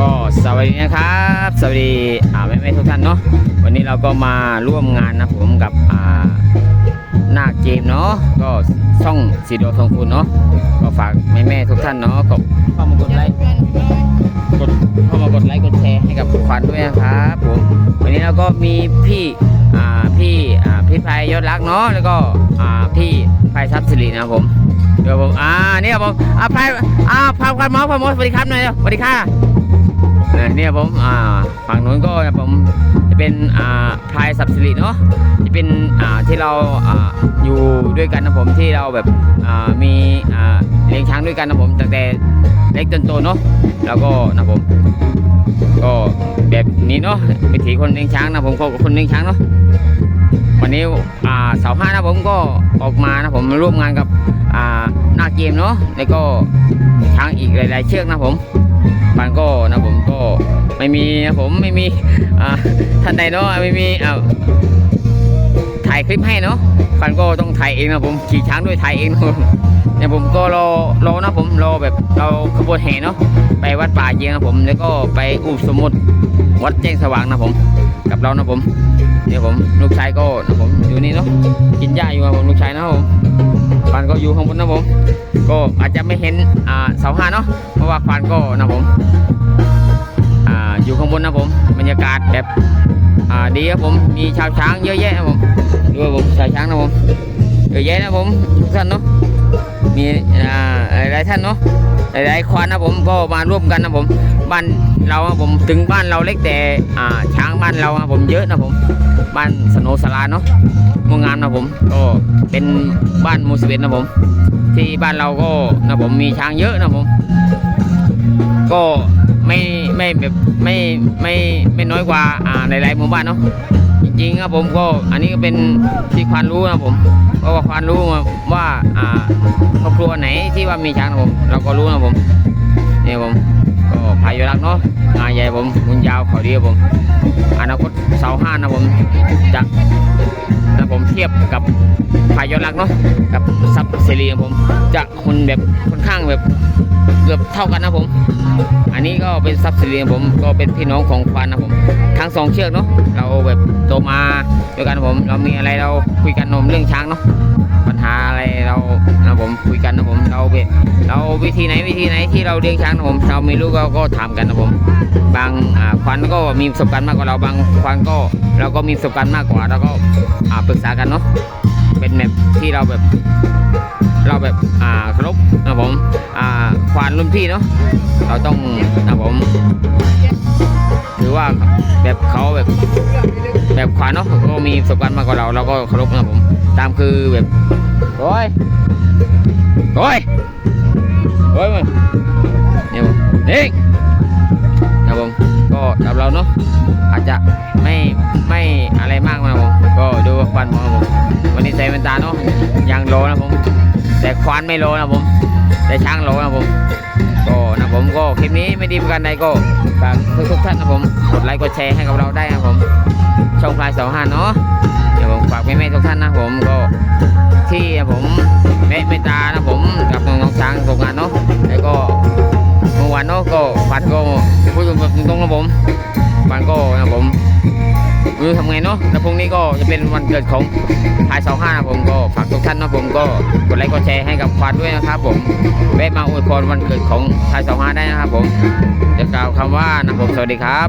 ก็สวัสดีนะครับ สวัสดีอ่าแม่แม่ๆทุกท่านเนาะวันนี้เราก็มาร่วมงานนะผมกับอ่านาคเกมเนาะก็ช่องสีโดทองคุณเนาะก็ฝากแม่แม่ๆทุกท่านเนาะก็เข้ามากดไลค์กดเข้ามากดไลค์กดแชร์ให้กับควันด้วยนะครับผมวันนี้เราก็มีพี่อ่าพี่อ่าพี่ไพยศรักเนาะแล้วก็อ่าพี่พทรัพย์สิรินะครับผมเดี๋ยวผมอ่านี่ครับผมอ่าไพอ่าพายควันมอพายหมอสวัสดีครับหน่อยสวัสดีค่ะ นี่ยเนี่ยผมอ่าฝั่งนู้นก็ผมจะเป็นอ่าพลายสับสิริเนาะที่เป็นอ่าที่เราอ่าอยู่ด้วยกันนะผมที่เราแบบอ่ามีอ่าเลี้ยงช้างด้วยกันนะผมตั้งแต่เล็กจนโตเนาะแล้วก็นะผม ก็แบบนี้เนาะวิถีคนเลี้ยงช้างนะผมก็คนเลี้ยงช้างเนาะวันนี้อ่าเสาห้านะผมก็ออกมานะผมร่วมงานกับอ่าหน้าเกมเนาะแล้วก็ช้างอีกหลาย ๆ เชือกนะผม มันก็นะผมก็ไม่มีนะผมไม่มีอ่าท่านใดเนาะไม่มีอ่าถ่ายคลิปให้เนาะฟันก็ต้องถ่ายเองนะผมขี่ช้างด้วยถ่ายเองนะผมเนี่ยผมก็รอรอนะผมรอแบบเราขบวนแห่เนาะไปวัดป่าเยียงนะผมแล้วก็ไปอุปสมบทวัดแจ้งสว่างนะผม กับเรานะผมเนี่ยผมลูกชายก็นะผมอยู่นี่เนาะกินหญ้าอยู่นะผมลูกชายนะผม ฟันก็อยู่ข้างบนนะผม ก็อาจจะไม่เห็นอ่าเสาห้าเนาะ เพราะว่าควานก็นะผมอ่าอยู่ข้างบนนะผม บรรยากาศแบบอ่าดีครับผม มีชาวช้างเยอะแยะนะผมด้วยผมชาวช้างนะผม เยอะแยะนะผมทุกท่านเนาะ มีอ่าหลายท่านเนาะหลายๆควานนะผมก็มาร่วมกันนะผมบ้านเรานะผมถึงบ้านเราเล็กแต่อ่าช้างบ้านเรานะผมเยอะนะผมบ้านสโนสลาเนาะโรงงานนะผมก็เป็นบ้านมูสิเวนนะผม ที่บ้านเราก็นะผมมีช้างเยอะนะผม ก็ไม่ไม่แบบไม่ไม่ไม่น้อยกว่าอ่าหลายๆหมู่บ้านเนาะ จริงๆครับผมก็อันนี้ก็เป็นที่ความรู้นะผมเพราะว่าความรู้ว่าอ่าครอบครัวไหนที่ว่ามีช้างนะผม เราก็รู้นะผมเนี่ยผม ก็พายุรักเนาะอานใหญ่ผมคุณยาวเขาดีครับผม อนาคตเสาห้านะผมจะนะผมเทียบกับพายอดรักเนาะกับซับเซรีผมจะคนแบบค่อนข้างแบบเกือบเท่ากันนะผม อันนี้ก็เป็นซับซิเลีผมก็เป็นพี่น้องของควานนะผมทั้งสองเชือกเนาะเราแบบโตมาด้วยกันผม เรามีอะไรเราคุยกันนมเรื่องช้างเนาะปัญหาอะไรเรานะผม คุยกันนะผมเราแบบเราวิธีไหนวิธีไหนที่เราเลี้ยงช้างนะผมเราม่รู้ก็ก็ถามกันนะผม บางควานก็มีประสบการณ์มากกว่าเราบางควานก็เราก็มีประสบการณ์มากกว่าเราก็ปรึกษากันเนาะเป็นแบบที่เราแบบเราแบบอ่าครพนะผมอ่าควานรุ่นพี่เนาะเราต้องนะผมถือว่าแบบเขาแบบแบบควานเนาะก็มีประสบการณ์มากกว่าเราเราก็เคารพนะผมตามคือแบบ โอ้ยโอ้ยโอ้ยมึงเนี่ยผมนี่นะผมก็กับเราเนาะอาจจะไม่ไม่อะไรมากนะผมก็ดูควานของผมวันนี้ใส่แว่นตาเนาะยังโลนะผมแต่ควานไม่โลนะผมแต่ช้างโลนะผมก็นะผมก็คลิปนี้ไม่ดีประการใดก็ฝากทุกท่านนะผมกดไลค์กดแชร์ให้กับเราได้นะผมช่องพลายสองห้าเนาะากแม่ๆทุกท่านนะผมก็ที่ผมแม่เมตตานะผมกับน้องๆช้างโครงานเนาะแล้วก็เมื่อวานเนาะก็ฟันก็พูดตรงๆนะผมฟันก็นะผมไม่รู้ทำไงเนาะแล้วพรุ่งนี้ก็จะเป็นวันเกิดของพายสองห้านะผมก็ฝากทุกท่านนะผมก็กดไลค์กดแชร์ให้กับฟันด้วยนะครับผมแวะมาอวยพรวันเกิดของชายสองห้าได้นะครับผมจะกล่าวคำว่านะผมสวัสดีครับ